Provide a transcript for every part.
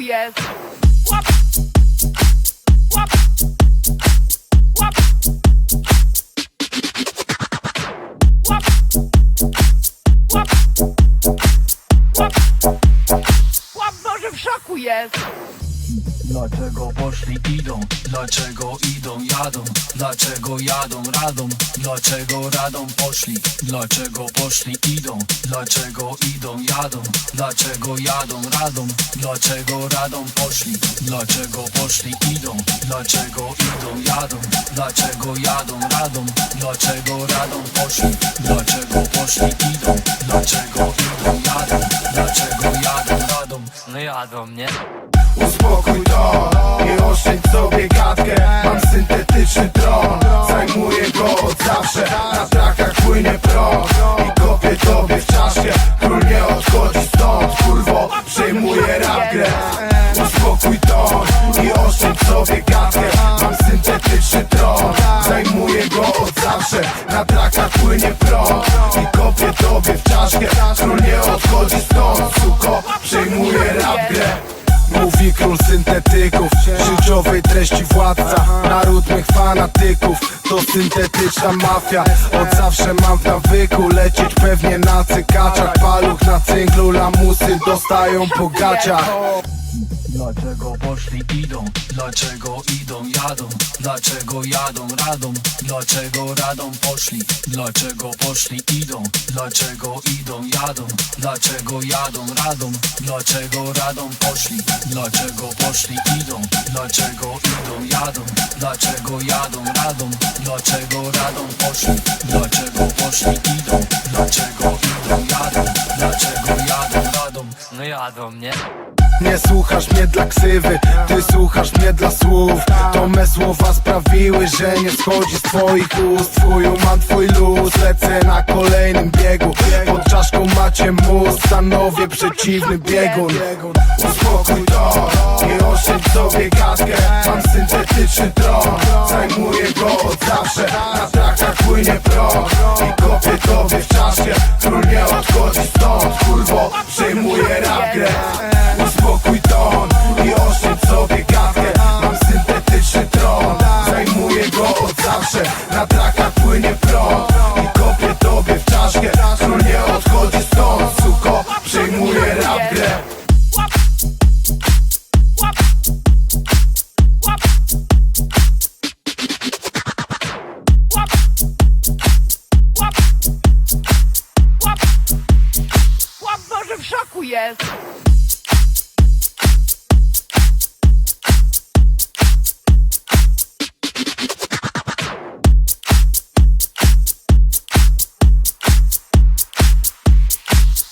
jest. Łap. Łap. Łap. Łap. Łap. Łap. Łap, może w szoku jest. Dlaczego poszli idą? Dlaczego idą jadą? Dlaczego jadą radą? Dlaczego radą poszli? Dlaczego poszli idą? Dlaczego idą jadą? Dlaczego jadą radą? Dlaczego radą poszli? Dlaczego poszli idą? Dlaczego idą jadą? Dlaczego jadą radą? Dlaczego radą poszli? Dlaczego poszli idą? Dlaczego idą jadą? Dlaczego jadą radą? No jadą, nie? Uspokój to i oszczędź sobie gadkę. Mam syntetyczny tron Zajmuję go od zawsze. Na trakach płynie prąd I kopię tobie w czaszkę. Król nie odchodzi stąd Kurwo, przejmuję rap grę Uspokój to i oszczędź sobie gadkę. Mam syntetyczny tron Zajmuję go od zawsze. Na trakach płynie prąd I kopię tobie w czaszkę. Król nie odchodzi stąd Suko, przejmuję rap grę Mówi król syntetyków Życiowej treści władca Naród mych fanatyków. To syntetyczna mafia Od zawsze mam w nawyku Lecieć pewnie na cykaczach. Paluch na cynglu Lamusy dostają po gaciach Dlaczego poszli idą? Dlaczego idą jadą? Dlaczego jadą radą? Dlaczego radą poszli? Dlaczego poszli idą? Dlaczego idą jadą? Dlaczego jadą radą? Dlaczego radą poszli? Dlaczego poszli idą? Dlaczego idą jadą? Dlaczego jadą radą? Dlaczego radą poszli? Dlaczego poszli idą? Dlaczego idą jadą? Dlaczego jadą radą? No jadą, nie? Nie słuchasz mnie dla ksywy Ty słuchasz mnie dla słów. To me słowa sprawiły, że nie schodzi z twoich ust. Twój mam twój luz Lecę na kolejnym biegu. Pod czaszką macie mus Stanowię przeciwny biegun. Uspokój to I oszczędź sobie gadkę Mam syntetyczny tron Zajmuję go od zawsze. Na trakach płynie prąd I kopię tobie w czaszkę Król nie odchodzi stąd Kurwo, przejmuję rap grę Uspokój ton i oszczędź sobie gadkę. Mam syntetyczny tron Zajmuję go od zawsze. Na trakach płynie prąd I kopię tobie w czaszkę. Król nie odchodzi stąd Suko, przejmuję rap grę w szoku jest.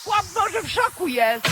Łap, może w szoku jest.